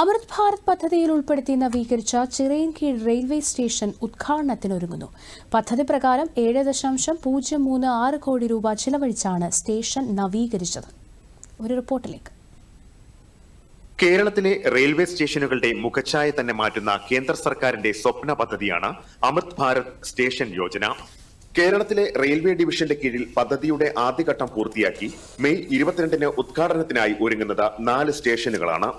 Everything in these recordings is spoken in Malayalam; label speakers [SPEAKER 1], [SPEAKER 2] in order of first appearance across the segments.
[SPEAKER 1] അമൃത് ഭാരത് പദ്ധതിയിൽ ഉൾപ്പെടുത്തി നവീകരിച്ച ചിറയൻകീഴ് റെയിൽവേ സ്റ്റേഷൻ ഉദ്ഘാടനത്തിനൊരുങ്ങുന്നു. പദ്ധതി പ്രകാരം ഏഴ് ദശാംശം പൂജ്യം മൂന്ന് ആറ് കോടി രൂപ ചിലവഴിച്ചാണ് സ്റ്റേഷൻ നവീകരിച്ചത്. ഒരു റിപ്പോർട്ടിലേക്ക്.
[SPEAKER 2] കേരളത്തിലെ റെയിൽവേ സ്റ്റേഷനുകളുടെ മുഖച്ഛായ തന്നെ മാറ്റുന്ന കേന്ദ്ര സർക്കാരിന്റെ സ്വപ്ന പദ്ധതിയാണ് അമൃത് ഭാരത് സ്റ്റേഷൻ യോജന. കേരളത്തിലെ റെയിൽവേ ഡിവിഷന്റെ കീഴിൽ പദ്ധതിയുടെ ആദ്യഘട്ടം പൂർത്തിയാക്കി മെയ് ഇരുപത്തിരണ്ടിന് ഉദ്ഘാടനത്തിനായി ഒരുങ്ങുന്നത് നാല് സ്റ്റേഷനുകളാണ്.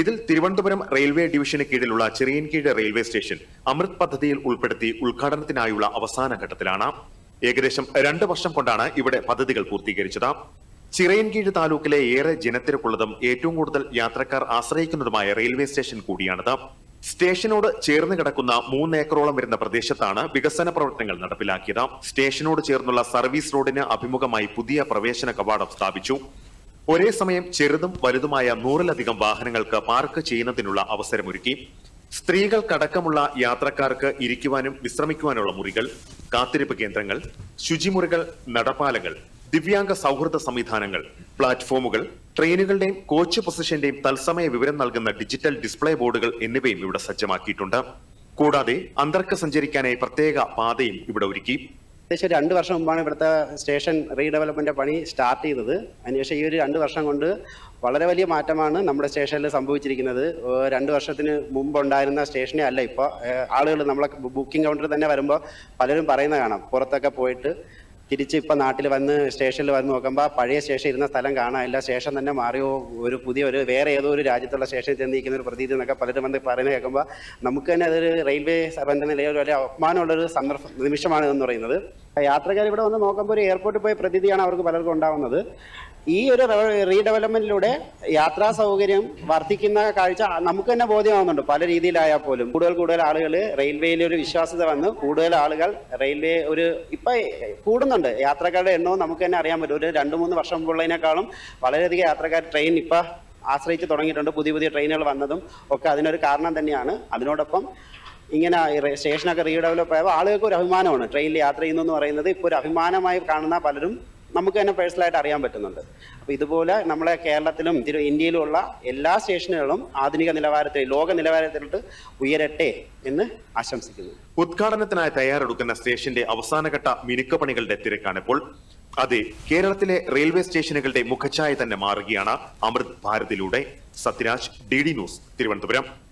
[SPEAKER 2] ഇതിൽ തിരുവനന്തപുരം റെയിൽവേ ഡിവിഷന് കീഴിലുള്ള ചെറിയൻകീഴ് റെയിൽവേ സ്റ്റേഷൻ അമൃത് പദ്ധതിയിൽ ഉൾപ്പെടുത്തി ഉദ്ഘാടനത്തിനായുള്ള അവസാന ഘട്ടത്തിലാണ്. ഏകദേശം രണ്ട് വർഷം കൊണ്ടാണ് ഇവിടെ പദ്ധതികൾ പൂർത്തീകരിച്ചത്. ചിറയൻകീഴ് താലൂക്കിലെ ഏറെ ജനത്തിരക്കുള്ളതും ഏറ്റവും കൂടുതൽ യാത്രക്കാർ ആശ്രയിക്കുന്നതുമായ റെയിൽവേ സ്റ്റേഷൻ കൂടിയാണിത്. സ്റ്റേഷനോട് ചേർന്ന് കിടക്കുന്ന മൂന്നേക്കറോളം വരുന്ന പ്രദേശത്താണ് വികസന പ്രവർത്തനങ്ങൾ നടപ്പിലാക്കിയത്. സ്റ്റേഷനോട് ചേർന്നുള്ള സർവീസ് റോഡിന് അഭിമുഖമായി പുതിയ പ്രവേശന കവാടം സ്ഥാപിച്ചു. ഒരേ സമയം ചെറുതും വലുതുമായ നൂറിലധികം വാഹനങ്ങൾക്ക് പാർക്ക് ചെയ്യുന്നതിനുള്ള അവസരമൊരുക്കി സ്ത്രീകൾക്കടക്കമുള്ള യാത്രക്കാർക്ക് ഇരിക്കുവാനും വിശ്രമിക്കുവാനുള്ള മുറികൾ കാത്തിരിപ്പ് കേന്ദ്രങ്ങൾ ശുചിമുറികൾ നടപ്പാലകൾ ദിവ്യാംഗ സൗഹൃദ സംവിധാനങ്ങൾ പ്ലാറ്റ്ഫോമുകൾ ട്രെയിനുകളുടെയും കോച്ച് പൊസിഷന്റെയും തത്സമയ വിവരം നൽകുന്ന ഡിജിറ്റൽ ഡിസ്പ്ലേ ബോർഡുകൾ എന്നിവയും ഇവിടെ സജ്ജമാക്കിയിട്ടുണ്ട്. കൂടാതെ അന്തർക്ക് സഞ്ചരിക്കാനായി പ്രത്യേക പാതയും ഇവിടെ ഒരുക്കി
[SPEAKER 3] ഏകദേശം രണ്ട് വർഷം മുമ്പാണ് ഇവിടുത്തെ സ്റ്റേഷൻ റീഡെവലപ്മെന്റ് പണി സ്റ്റാർട്ട് ചെയ്തത്. അതിനുശേഷം ഈ ഒരു രണ്ട് വർഷം കൊണ്ട് വളരെ വലിയ മാറ്റമാണ് നമ്മുടെ സ്റ്റേഷനിൽ സംഭവിച്ചിരിക്കുന്നത്. രണ്ട് വർഷത്തിന് മുമ്പ് ഉണ്ടായിരുന്ന സ്റ്റേഷനെ അല്ല ഇപ്പോൾ ആളുകൾ നമ്മളെ ബുക്കിംഗ് കൗണ്ടറിൽ തന്നെ വരുമ്പോൾ പലരും പറയുന്ന കാണാം. പുറത്തൊക്കെ പോയിട്ട് തിരിച്ച് ഇപ്പം നാട്ടിൽ വന്ന് സ്റ്റേഷനിൽ വന്ന് നോക്കുമ്പോൾ പഴയ സ്റ്റേഷൻ ഇരുന്ന സ്ഥലം കാണാനില്ല സ്റ്റേഷൻ തന്നെ മാറിയോ ഒരു പുതിയ ഒരു വേറെ ഏതോ ഒരു രാജ്യത്തുള്ള സ്റ്റേഷനിൽ ചെന്നിരിക്കുന്ന ഒരു പ്രതീതി എന്നൊക്കെ പലരും വന്ന് പറയുന്നത് കേൾക്കുമ്പോൾ നമുക്ക് തന്നെ അതൊരു റെയിൽവേ സർവന്റെ നിലയിൽ ഒരു അപമാനമുള്ളൊരു സന്ദർഭ നിമിഷമാണ് എന്ന് പറയുന്നത്. യാത്രക്കാർ ഇവിടെ വന്ന് നോക്കുമ്പോൾ ഒരു എയർപോർട്ടിൽ പോയ പ്രതിയാണ് അവർക്ക് പലർക്കും ഉണ്ടാവുന്നത്. ഈ ഒരു റീഡെവലപ്മെന്റിലൂടെ യാത്രാ സൗകര്യം വർദ്ധിക്കുന്ന കാഴ്ച നമുക്ക് തന്നെ ബോധ്യമാവുന്നുണ്ട്. പല രീതിയിലായാൽ പോലും. കൂടുതൽ കൂടുതൽ ആളുകൾ റെയിൽവേയിൽ ഒരു വിശ്വാസ്യത വന്ന് കൂടുതൽ ആളുകൾ റെയിൽവേ ഒരു ഇപ്പൊ കൂടുന്നുണ്ട്. യാത്രക്കാരുടെ എണ്ണവും നമുക്ക് തന്നെ അറിയാൻ പറ്റും. ഒരു രണ്ട് മൂന്ന് വർഷം മുമ്പുള്ളതിനേക്കാളും വളരെയധികം യാത്രക്കാർ ട്രെയിൻ ഇപ്പൊ ആശ്രയിച്ച് തുടങ്ങിയിട്ടുണ്ട്. പുതിയ പുതിയ ട്രെയിനുകൾ വന്നതും ഒക്കെ അതിനൊരു കാരണം തന്നെയാണ്. അതിനോടൊപ്പം ഇങ്ങനെ സ്റ്റേഷനൊക്കെ റീഡെവലപ്പ് ആയപ്പോൾ ആളുകൾക്ക് ഒരു അഭിമാനമാണ്. ട്രെയിനിൽ യാത്ര ചെയ്യുന്നു എന്ന് പറയുന്നത് ഇപ്പോൾ ഒരു അഭിമാനമായി കാണുന്ന പലരും നമുക്ക് തന്നെ പേഴ്സണലായിട്ട് അറിയാൻ പറ്റുന്നുണ്ട്. അപ്പോൾ ഇതുപോലെ നമ്മളെ കേരളത്തിലും തിരു ഇന്ത്യയിലുമുള്ള എല്ലാ സ്റ്റേഷനുകളും ആധുനിക നിലവാരത്തിൽ ലോക നിലവാരത്തിലോട്ട് ഉയരട്ടെ എന്ന് ആശംസിക്കുന്നു.
[SPEAKER 2] ഉദ്ഘാടനത്തിനായി തയ്യാറെടുക്കുന്ന സ്റ്റേഷന്റെ അവസാനഘട്ട മിനുക്കപ്പണികളുടെ തിരക്കാണിപ്പോൾ. അതെ കേരളത്തിലെ റെയിൽവേ സ്റ്റേഷനുകളുടെ മുഖച്ഛായ തന്നെ മാറുകയാണ്. Amrit ഭാരതിലൂടെ Sathyaraj D D news Thiruvananthapuram.